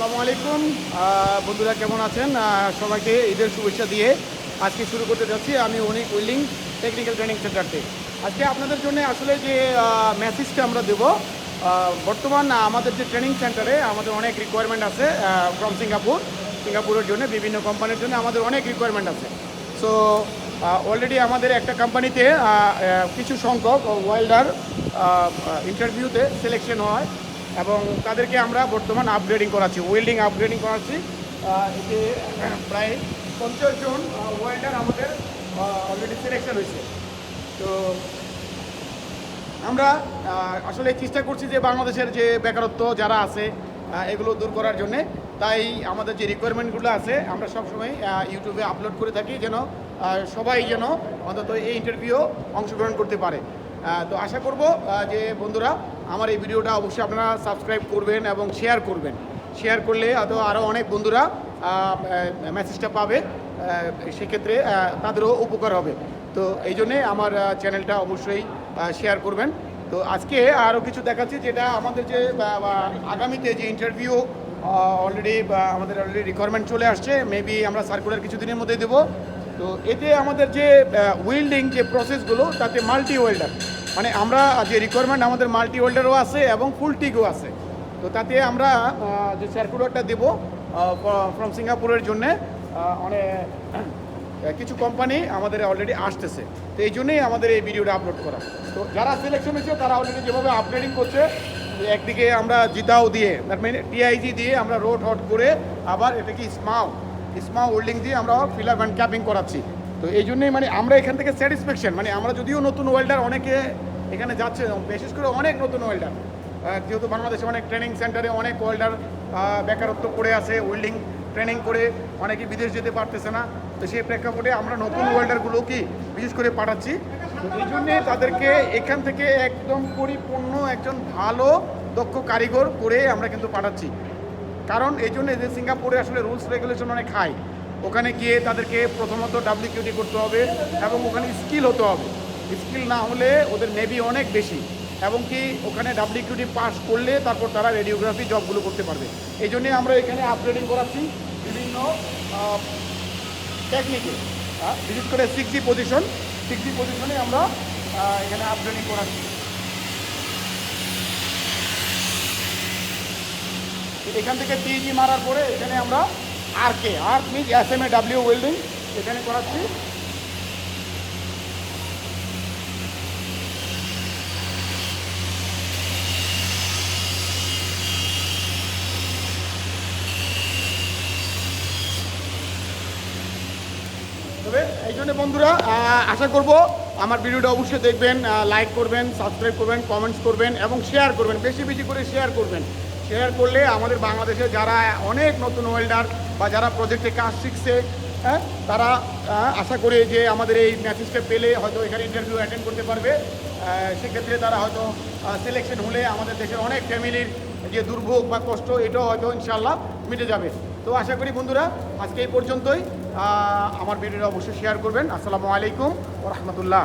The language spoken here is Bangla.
আসসালামু আলাইকুম। বন্ধুরা কেমন আছেন? সবাইকে ঈদের শুভেচ্ছা দিয়ে আজকে শুরু করতে যাচ্ছি আমি অনেক উইলিং টেকনিক্যাল ট্রেনিং সেন্টার থেকে আজকে আপনাদের জন্য আসলে যে মেসেজটা আমরা দেবো বর্তমান আমাদের যে ট্রেনিং সেন্টারে আমাদের অনেক রিকোয়ারমেন্ট আছে ফ্রম সিঙ্গাপুর। সিঙ্গাপুরের জন্য, বিভিন্ন কোম্পানির জন্য আমাদের অনেক রিকোয়ারমেন্ট আছে। সো অলরেডি আমাদের একটা কোম্পানিতে কিছু সংখ্যক ওয়েল্ডার ইন্টারভিউতে সিলেকশন হয়। এবং তাদেরকে আমরা বর্তমান আপগ্রেডিং করাচ্ছি ওয়েল্ডিং আপগ্রেডিং করাচ্ছি। এতে প্রায় পঞ্চাশ জন ওয়েল্ডার আমাদের অলরেডি সিলেকশন হয়েছে। তো আমরা আসলে চেষ্টা করছি যে বাংলাদেশের যে বেকারত্ব যারা আছে এগুলো দূর করার জন্য। তাই আমাদের যে রিকোয়ারমেন্টগুলো আছে, আমরা সবসময় ইউটিউবে আপলোড করে থাকি যেন সবাই যেন অন্তত এই ইন্টারভিউ অংশগ্রহণ করতে পারে। তো আশা করব যে বন্ধুরা, আমার এই ভিডিওটা অবশ্যই আপনারা সাবস্ক্রাইব করবেন এবং শেয়ার করবেন। শেয়ার করলে হয়তো আরও অনেক বন্ধুরা মেসেজটা পাবে সেক্ষেত্রে তাদেরও উপকার হবে। তো এই জন্যে আমার চ্যানেলটা অবশ্যই শেয়ার করবেন। তো আজকে আরও কিছু দেখাচ্ছি, যেটা আমাদের যে আগামীতে যে ইন্টারভিউ অলরেডি আমাদের অলরেডি রিকোয়ারমেন্ট চলে আসছে মেবি আমরা সার্কুলার কিছুদিনের মধ্যে দেবো। তো এতে আমাদের যে ওয়েল্ডিং যে প্রসেসগুলো তাতে মাল্টি ওয়েল্ডার মানে আমরা যে রিকোয়ারমেন্ট আমাদের মাল্টি ওয়েল্ডারও আছে এবং ফুল টিকও আছে। তো তাতে আমরা যে সার্কুলারটা দেবো ফ্রম সিঙ্গাপুরের জন্যে অনেক কিছু কোম্পানি আমাদের অলরেডি আসতেছে। তো এই জন্যই আমাদের এই ভিডিওটা আপলোড করা। তো যারা সিলেকশন হয়েছে তারা অলরেডি যেভাবে আপগ্রেডিং করছে, একদিকে আমরা জিতাও দিয়ে তার মানে টিআইজি দিয়ে আমরা রোড হট করে আবার এটাকে স্মাও স্মাও হোল্ডিং দিয়ে আমরা ফিল আপ অ্যান্ড ক্যাপিং করাচ্ছি। তো এই জন্যই মানে আমরা এখান থেকে স্যাটিসফ্যাকশন মানে আমরা যদিও নতুন ওয়েল্ডার অনেকে এখানে যাচ্ছে, বিশেষ করে অনেক নতুন ওয়েল্ডার যেহেতু বাংলাদেশে অনেক ট্রেনিং সেন্টারে অনেক ওয়েল্ডার বেকারত্ব পড়ে আছে ওয়েল্ডিং ট্রেনিং করে অনেকে বিদেশ যেতে পারতেছে না। তো সেই প্রেক্ষাপটে আমরা নতুন ওয়েল্ডারগুলো কি বিশেষ করে পাঠাচ্ছি। এই জন্যে তাদেরকে এখান থেকে একদম পরিপূর্ণ একজন ভালো, দক্ষ কারিগর করে আমরা কিন্তু পাঠাচ্ছি। কারণ এই জন্য যে সিঙ্গাপুরে আসলে রুলস রেগুলেশন অনেক হাই ওখানে গিয়ে তাদেরকে প্রথমত ডাব্লিউকিউটি করতে হবে এবং ওখানে স্কিল হতে হবে। স্কিল না হলে ওদের নেভি অনেক বেশি এবং কি ওখানে ডাব্লিউকিউটি পাস করলে তারপর তারা রেডিওগ্রাফি জবগুলো করতে পারবে। এই জন্যে আমরা এখানে আপগ্রেডিং করাচ্ছি বিভিন্ন টেকনিকে বিশেষ করে সিক্সটি পজিশন সিক্সটি পজিশনে আমরা এখানে আপগ্রেডিং করাচ্ছি। এখান থেকে টিজি মারার পরে এখানে আমরা আর কে? আর মিন S M A W welding এখানে করাচ্ছি। তবে এই জন্য বন্ধুরা আশা করব আমার ভিডিওটা অবশ্যই দেখবেন লাইক করবেন সাবস্ক্রাইব করবেন কমেন্টস করবেন এবং শেয়ার করবেন, বেশি বেশি করে শেয়ার করবেন। শেয়ার করলে আমাদের বাংলাদেশে যারা অনেক নতুন ওয়েল্ডার বা যারা প্রজেক্টে কাজ শিখছে হ্যাঁ তারা আশা করি যে আমাদের এই মেসেজটা পেলে হয়তো এখানে ইন্টারভিউ অ্যাটেন্ড করতে পারবে। সেক্ষেত্রে তারা হয়তো সিলেকশন হলে আমাদের দেশের অনেক ফ্যামিলির যে দুর্ভোগ বা কষ্ট, এটাও হয়তো ইনশাল্লাহ মিটে যাবে। তো আশা করি বন্ধুরা, আজকে এই পর্যন্তই। আমার ভিডিওটা অবশ্যই শেয়ার করবেন। আসসালামু আলাইকুম ও রহমতুল্লাহ।